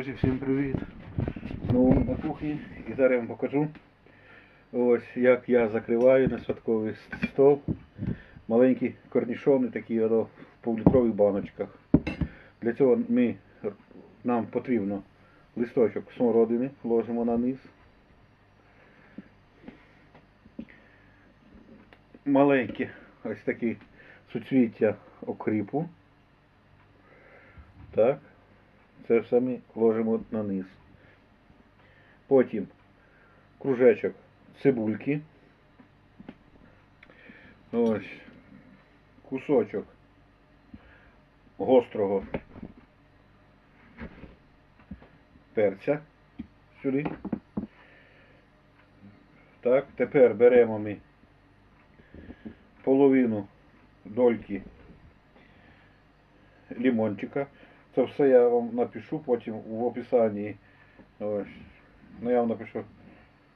Друзі, всім привіт! Знову на кухні і зараз я вам покажу ось як я закриваю на святковий стол маленькі корнішони, такі в півлітрових баночках. Для цього ми, нам потрібно листочок смородини, ложимо на низ. Маленькі ось такі суцвіття окріпу. Так. Це все ми ложимо на низ. Потім кружечок цибульки. Ось. Кусочок гострого перця сюди. Так, тепер беремо ми половину дольки лимончика. Це все я вам напишу потім в описанні. Ось. Ну я вам напишу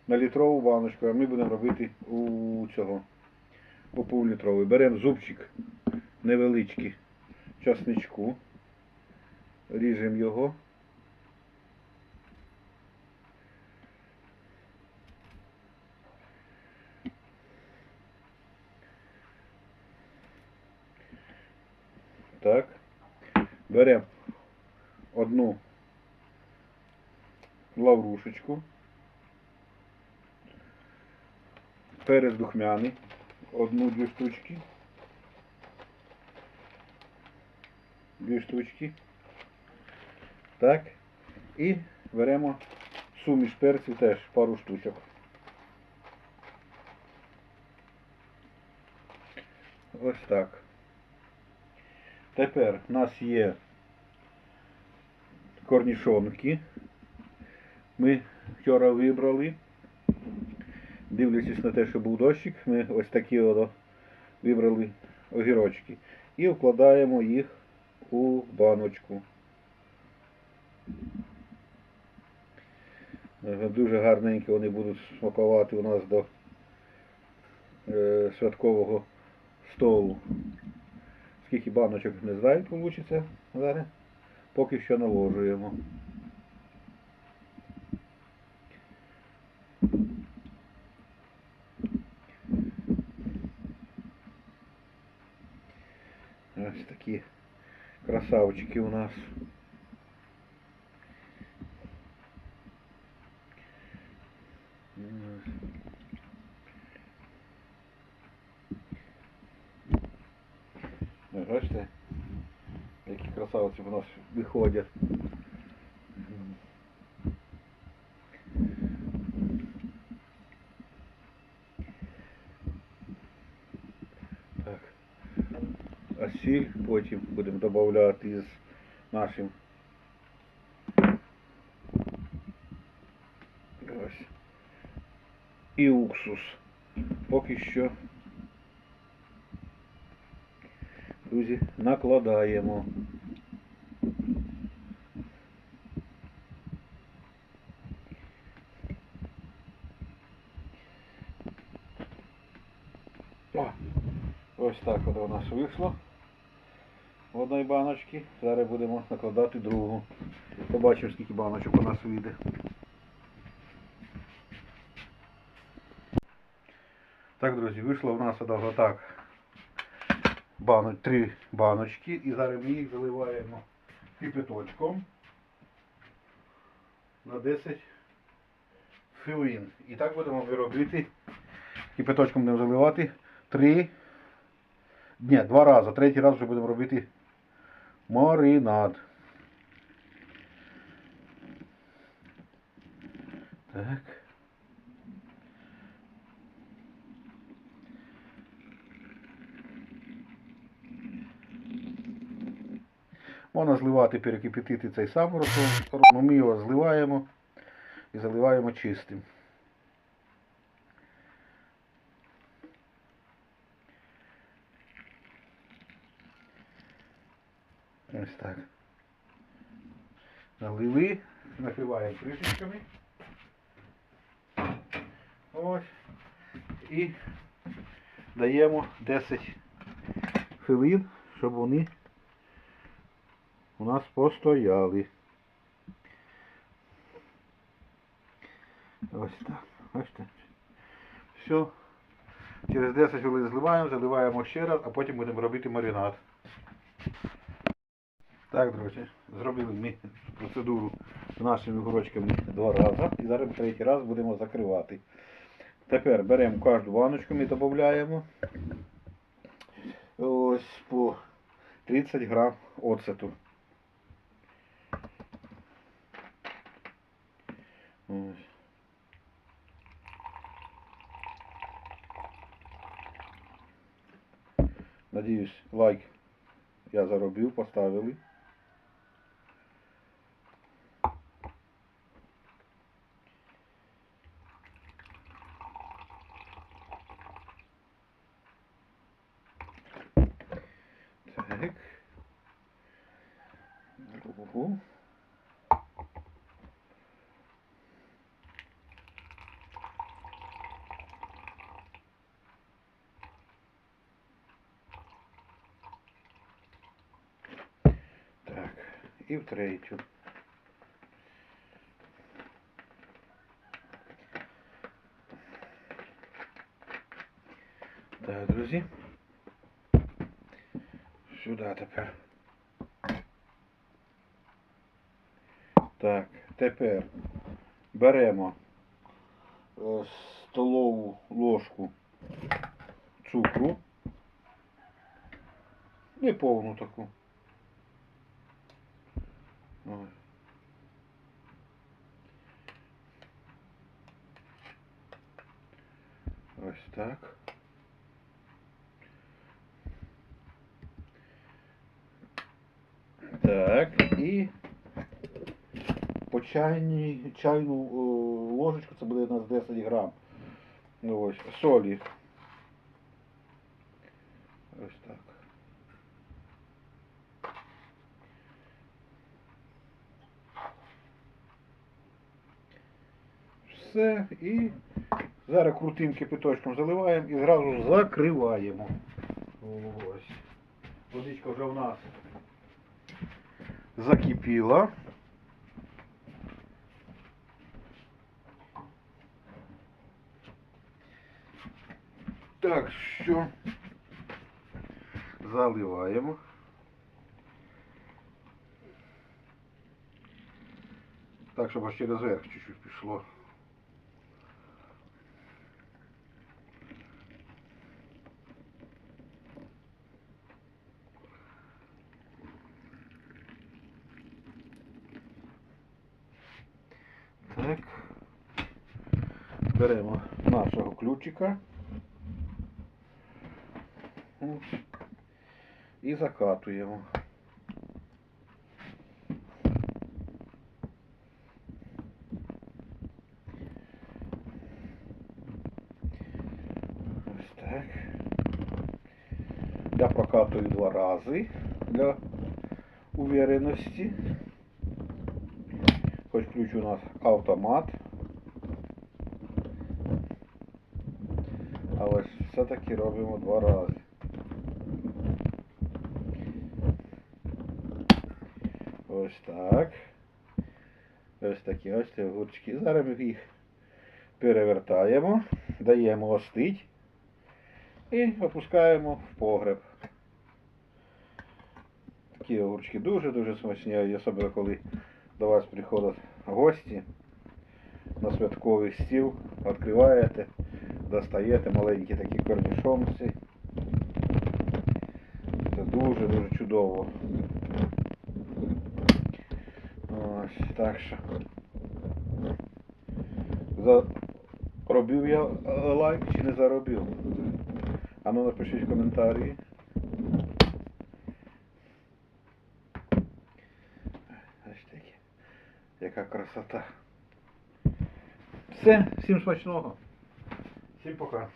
на літрову баночку, а ми будемо робити у цього. У півлітровий. Беремо зубчик невеличкий часничку. Ріжемо його. Так. Беремо одну лаврушечку, перець духмяний, одну-дві штучки, дві штучки. Так. І беремо суміш перців теж пару штучок. Ось так. Тепер у нас є корнішонки. Ми вчора вибрали. Дивлячись на те, що був дощик, ми ось такі от вибрали огірочки. І вкладаємо їх у баночку. Е, Дуже гарненько вони будуть смакувати у нас до е, святкового столу. Скільки баночок не знаю, вийде зараз. Поки що наложуємо. Ось такі красавчики у нас. у нас виходять. Так. А сіль потім будемо додавати з нашим. Ось. І уксус. Поки що. Друзі, накладаємо. О, ось так от у нас вийшло. В одної баночки. Зараз будемо накладати другу. Побачимо, скільки баночок у нас вийде. Так, друзі, вийшло у нас от так три баночки і зараз ми їх заливаємо кипяточком на 10 хвилин. І так будемо ми робити. Кипяточком будемо заливати три. Ні, два рази. Третій раз вже будемо робити маринад. Так. Можна зливати, перекипятити цей сам розсол. Ну, Ми його зливаємо і заливаємо чистим. Ось так. Налили, накриваємо кришечками. Ось. І даємо 10 хвилин, щоб вони у нас постояли. Ось так. Бачите? Все. Через 10 хвилин зливаємо, заливаємо ще раз, а потім будемо робити маринад. Так, друзі, зробили ми процедуру з нашими огурочками два рази. І зараз третій раз будемо закривати. Тепер беремо кожну баночку, ми додаємо ось по 30 грам оцету. Ось. Надіюсь, лайк я заробив, поставили. Так. Другу. Так, і в третю. Так, друзі. Сюди тепер. Так, тепер беремо е, столову ложку цукру. Не повну таку. Ось. Так. Так, і по чайні, чайну е, ложечку, це буде у нас 10 грам. Ось, солі. Ось так. Все, і зараз крутим кипяточком заливаємо і зразу закриваємо. Ось. Водичка вже в нас закипіла. Так що заливаємо. Так, щоб аж через верх чуть-чуть пішло. Так. Беремо нашого ключика. І закатуємо. Ось так. Я прокатую два рази для увереності. Хоч ключ у нас автомат. Але ж все-таки робимо два рази. Ось так. Ось такі ось ці огурчики. Зараз ми їх перевертаємо, даємо остить і опускаємо в погреб. Такі огурчики дуже-дуже смачні, особливо коли до вас приходять гості на святковий стіл, відкриваєте, достаєте маленькі такі корнішонці. Це дуже-дуже чудово. Ось, так що. Заробив я е, лайк чи не заробив? А ну напишіть в коментарі. Яка красота. Все, всім смачного. Всім пока.